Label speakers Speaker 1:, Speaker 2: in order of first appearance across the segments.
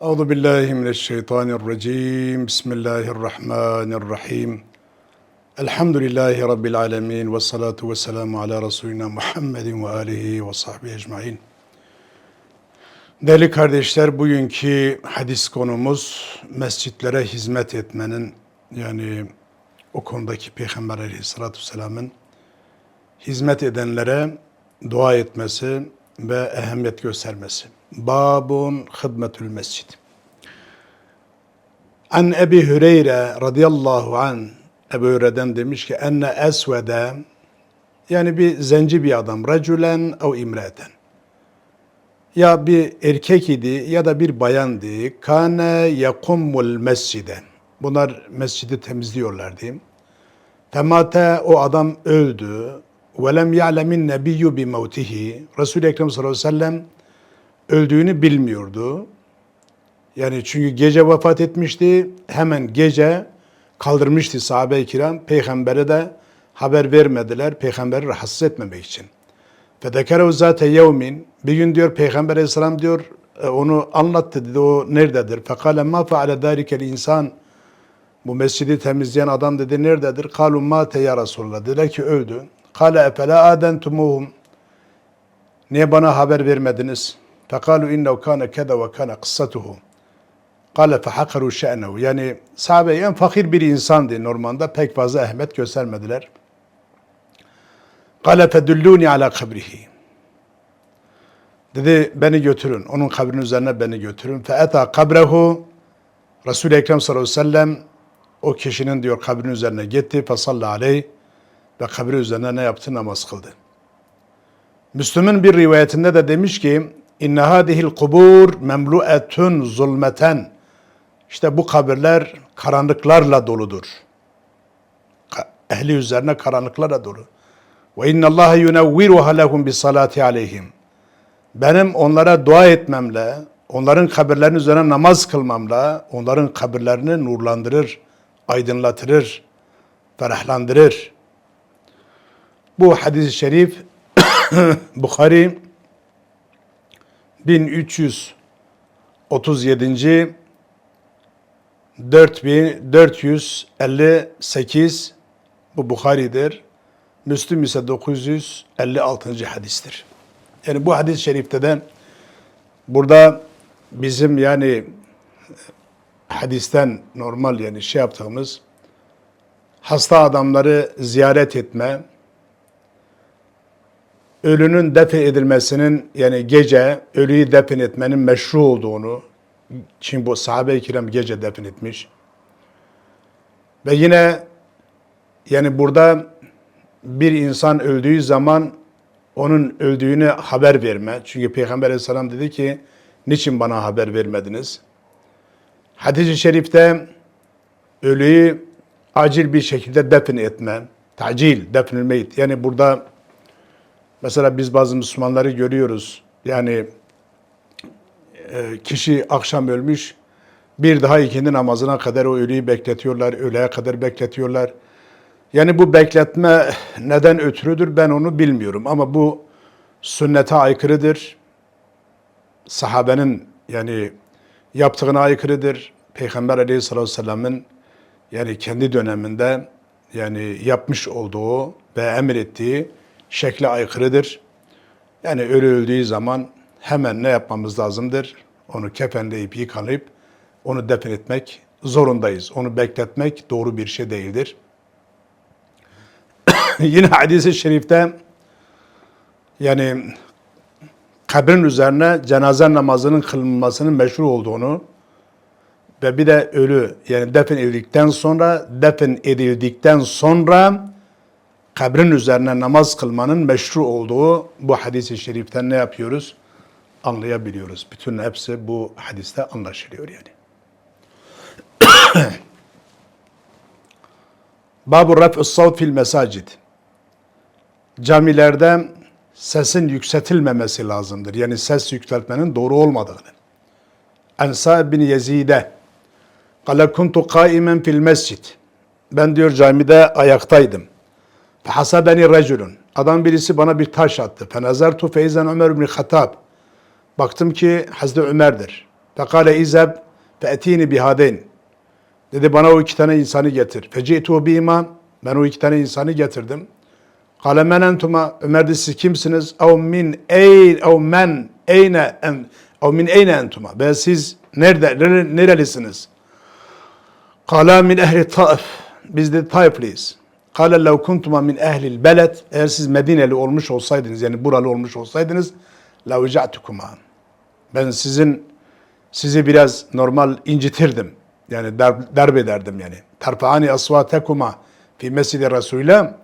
Speaker 1: Euzu billahi mineşşeytanirracim. Bismillahirrahmanirrahim. Elhamdülillahi rabbil alamin ve salatu vesselamu ala resulina Muhammedin ve alihi ve sahbihi ecmaîn. Değerli kardeşler, bugünkü hadis konumuz mescitlere hizmet etmenin yani o konudaki Peygamber Aleyhisselatü Vesselam'ın hizmet edenlere dua etmesi ve ehemmiyet göstermesi. Babun hidmetül mescid. An Ebi Hüreyre radıyallahu an Ebu Hüreyre'den demiş ki enne esvede yani bir zenci bir adam racülen ev imreten ya bir erkek idi ya da bir bayandı. Kane yakummul mescide. Bunlar mescidi temizliyorlar diyeyim. Temate o adam öldü. Ve lem ya'lemin nebiyyü bi mevtihi. Resul-i Ekrem sallallahu aleyhi ve sellem öldüğünü bilmiyordu. Yani çünkü gece vefat etmişti. Hemen gece kaldırmıştı sahabe-i kiram. Peygambere de haber vermediler. Peygamberi rahatsız etmemek için. Fedekerev zate yevmin. Bir gün diyor Peygamber aleyhisselam diyor e, onu anlattı dedi o nerededir? Fekale ma feale darikel insan. Bu mescidi temizleyen adam dedi nerededir? Kalu mate ya Resulullah. Dediler ki öldü. Kale efela adentumuhum. Niye bana haber vermediniz? İnnehu kâne keda ve kâne kıssatuhu. Kale fehakaru şe'nehu. Yani sahabe en fakir bir insandı normalde. Pek fazla ehmet göstermediler. Kale fedulluni ala kabrihi. Dedi beni götürün. Onun kabrinin üzerine beni götürün. Fe eta kabrehu. Resul-i Ekrem sallallahu aleyhi ve sellem o kişinin diyor kabrinin üzerine gitti. Fe sallallahu aleyhi ve kabri üzerine ne yaptı? Namaz kıldı. Müslüm'ün bir rivayetinde de demiş ki inne hadihil kubur memlu'etun zulmeten işte bu kabirler karanlıklarla doludur. Ehli üzerine karanlıklarla dolu. Ve inna Allah yunevviruha lehum bis salati aleyhim. Benim onlara dua etmemle, onların kabirlerinin üzerine namaz kılmamla onların kabirlerini nurlandırır, aydınlatır, ferahlandırır. Bu hadis-i şerif Bukhari 1337. 4458 bu Bukhari'dir. Müslüm ise 956. hadistir. Yani bu hadis-i şerifte de burada bizim yani hadisten normal yani şey yaptığımız hasta adamları ziyaret etme, ölünün defin edilmesinin yani gece ölüyü defin etmenin meşru olduğunu çünkü bu sahabe-i kiram gece defin etmiş. Ve yine yani burada bir insan öldüğü zaman onun öldüğünü haber verme. Çünkü Peygamber aleyhisselam dedi ki niçin bana haber vermediniz? Hadis-i şerifte ölüyü acil bir şekilde defin etme. Tacil, defnül. Yani burada mesela biz bazı Müslümanları görüyoruz. Yani e, kişi akşam ölmüş, bir daha ikindi namazına kadar o ölüyü bekletiyorlar, öğleye kadar bekletiyorlar. Yani bu bekletme neden ötürüdür ben onu bilmiyorum ama bu sünnete aykırıdır. Sahabenin yani yaptığına aykırıdır. Peygamber aleyhissalatü vesselamın yani kendi döneminde yani yapmış olduğu ve emrettiği şekle aykırıdır. Yani ölü öldüğü zaman hemen ne yapmamız lazımdır? Onu kefenleyip yıkanıp onu defin etmek zorundayız. Onu bekletmek doğru bir şey değildir. Yine hadis-i şerifte yani kabrin üzerine cenaze namazının kılınmasının meşru olduğunu ve bir de ölü yani defin edildikten sonra defin edildikten sonra kabrin üzerine namaz kılmanın meşru olduğu bu hadis-i şeriften ne yapıyoruz? Anlayabiliyoruz. Bütün hepsi bu hadiste anlaşılıyor yani. Babu raf'us savt fil mesacid. Camilerde sesin yükseltilmemesi lazımdır. Yani ses yükseltmenin doğru olmadığını. Ensa bin Yezide Kale kuntu kaimen fil mescid. Ben diyor camide ayaktaydım. Fehasabeni reculun. Adam birisi bana bir taş attı. Fenazertu feyzen Ömer bin Hattab. Baktım ki Hazreti Ömer'dir. Fekale izheb fe'tini bihadeyn. Dedi bana o iki tane insanı getir. Feci'tu bihima. Ben o iki tane insanı getirdim. Kale men entuma. Ömer dedi siz kimsiniz? Ev min eyn ev men eyne en ev min eyne entuma. Ve siz nerede nere- nerelisiniz? Kala min ehli Taif. Biz de Taifliyiz. Kale lev kuntuma min ehlil beled. Eğer siz Medineli olmuş olsaydınız yani buralı olmuş olsaydınız la veca'tukuma. Ben sizin sizi biraz normal incitirdim. Yani darp, darp ederdim yani. Terfa'ani asvatekuma fi mescidi Resul'e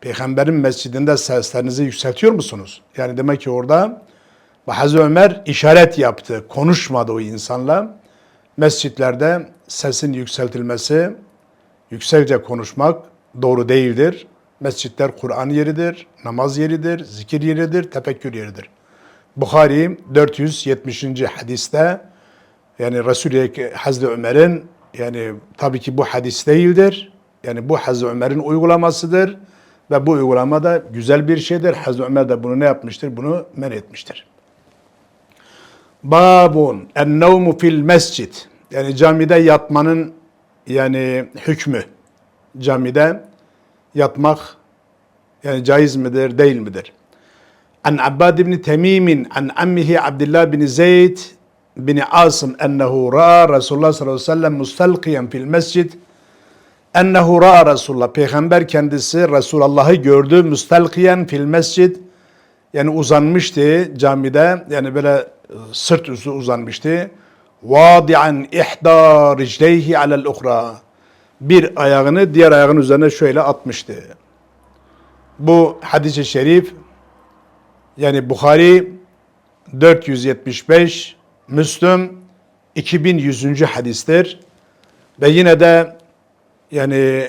Speaker 1: Peygamberin mescidinde seslerinizi yükseltiyor musunuz? Yani demek ki orada Hazreti Ömer işaret yaptı. Konuşmadı o insanla. Mescitlerde sesin yükseltilmesi, yüksekçe konuşmak doğru değildir. Mescitler Kur'an yeridir, namaz yeridir, zikir yeridir, tefekkür yeridir. Bukhari 470. hadiste yani Resul-i Hazreti Ömer'in yani tabii ki bu hadis değildir. Yani bu Hazreti Ömer'in uygulamasıdır ve bu uygulama da güzel bir şeydir. Hazreti Ömer de bunu ne yapmıştır? Bunu men etmiştir. Babun en-nevmu fil mescid. Yani camide yatmanın yani hükmü. Camide yatmak yani caiz midir, değil midir? An Abbad ibn Temim an ammihi Abdullah bin Zeyd bin Asım ennehu ra'a Resulullah sallallahu aleyhi ve sellem mustalqiyen fil mescid ennehu ra'a Resulullah peygamber kendisi Resulullah'ı gördü mustalqiyen fil mescid yani uzanmıştı camide yani böyle e, sırt üstü uzanmıştı. Vadi'an ihda ricleyhi alel uhra. Bir ayağını diğer ayağının üzerine şöyle atmıştı. Bu hadis-i şerif yani Bukhari 475, Müslüm 2100. hadistir. Ve yine de yani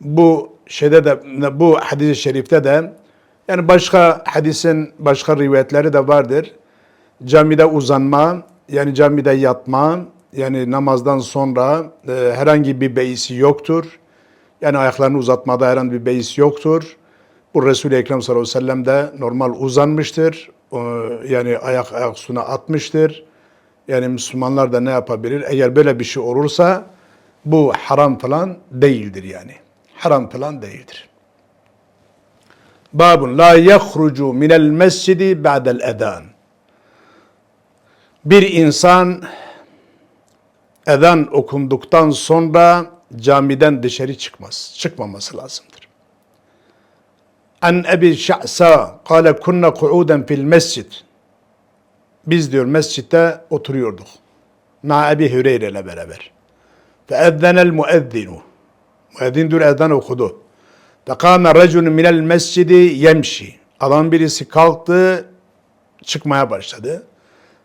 Speaker 1: bu şeyde de bu hadis-i şerifte de yani başka hadisin başka rivayetleri de vardır. Camide uzanma, yani camide yatma, yani namazdan sonra e, herhangi bir beisi yoktur. Yani ayaklarını uzatmada herhangi bir beis yoktur. Bu Resul-i Ekrem sallallahu aleyhi ve sellem de normal uzanmıştır. E, yani ayak ayak suna atmıştır. Yani Müslümanlar da ne yapabilir? Eğer böyle bir şey olursa bu haram falan değildir yani. Haram falan değildir. Babun la yahrucu minel mescidi ba'del edan. Bir insan ezan okunduktan sonra camiden dışarı çıkmaz. Çıkmaması lazımdır. An Ebi Şa'sa kâle kunna ku'uden fil mescid. Biz diyor mescitte oturuyorduk. Ma Ebi Hüreyre ile beraber. Fe ezzenel muezzinu. Müezzin diyor ezan okudu. Fekâme reculun minel mescidi yemşi. Adam birisi kalktı, çıkmaya başladı.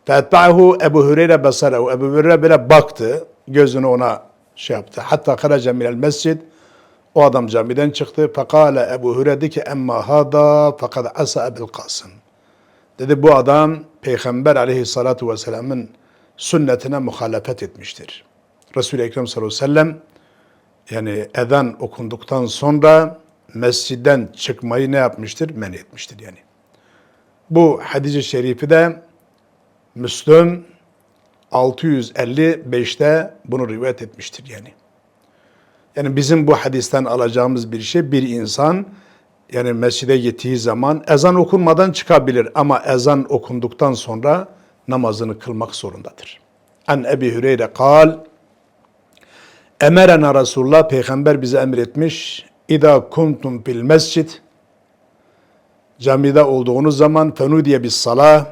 Speaker 1: Fetba'hu Ebu Hüreyre basarehu. Ebu Hüreyre böyle baktı, gözünü ona şey yaptı. Hatta karaca minel mescid. O adam camiden çıktı. Fekale Ebu Hüreyre dedi ki emma hada fekad asa Ebu'l Kasım. Dedi bu adam Peygamber aleyhissalatu vesselamın sünnetine muhalefet etmiştir. Resul-i Ekrem sallallahu aleyhi ve sellem yani ezan okunduktan sonra mescitten çıkmayı ne yapmıştır? Men etmiştir yani. Bu hadis-i şerifi de Müslüm 655'te bunu rivayet etmiştir yani. Yani bizim bu hadisten alacağımız bir şey bir insan yani mescide gittiği zaman ezan okunmadan çıkabilir ama ezan okunduktan sonra namazını kılmak zorundadır. An Ebi Hüreyre kal Emerena Resulullah peygamber bize emretmiş. İza kuntum fil mescid camide olduğunuz zaman fenudiye bis salah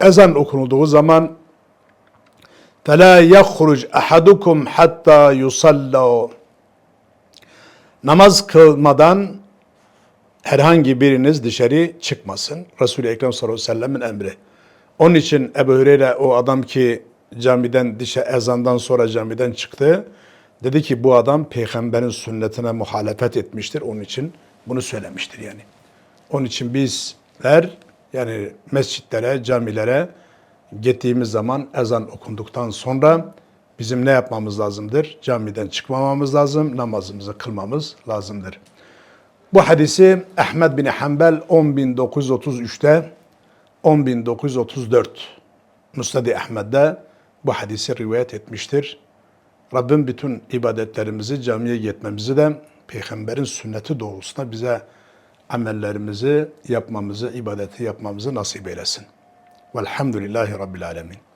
Speaker 1: ezan okunulduğu zaman فَلَا يَخْرُجْ أَحَدُكُمْ hatta يُصَلَّوْا Namaz kılmadan herhangi biriniz dışarı çıkmasın. Resul-i Ekrem sallallahu aleyhi ve sellemin emri. Onun için Ebu Hüreyre o adam ki camiden dışarı ezandan sonra camiden çıktı. Dedi ki bu adam peygamberin sünnetine muhalefet etmiştir. Onun için bunu söylemiştir yani. Onun için bizler yani mescitlere, camilere gittiğimiz zaman ezan okunduktan sonra bizim ne yapmamız lazımdır? Camiden çıkmamamız lazım, namazımızı kılmamız lazımdır. Bu hadisi Ahmed bin Hanbel 10.933'te 10.934 Musnad-i Ahmet'de bu hadisi rivayet etmiştir. Rabbim bütün ibadetlerimizi camiye gitmemizi de peygamberin sünneti doğrultusunda bize amellerimizi yapmamızı, ibadeti yapmamızı nasip eylesin. Velhamdülillahi Rabbil Alemin.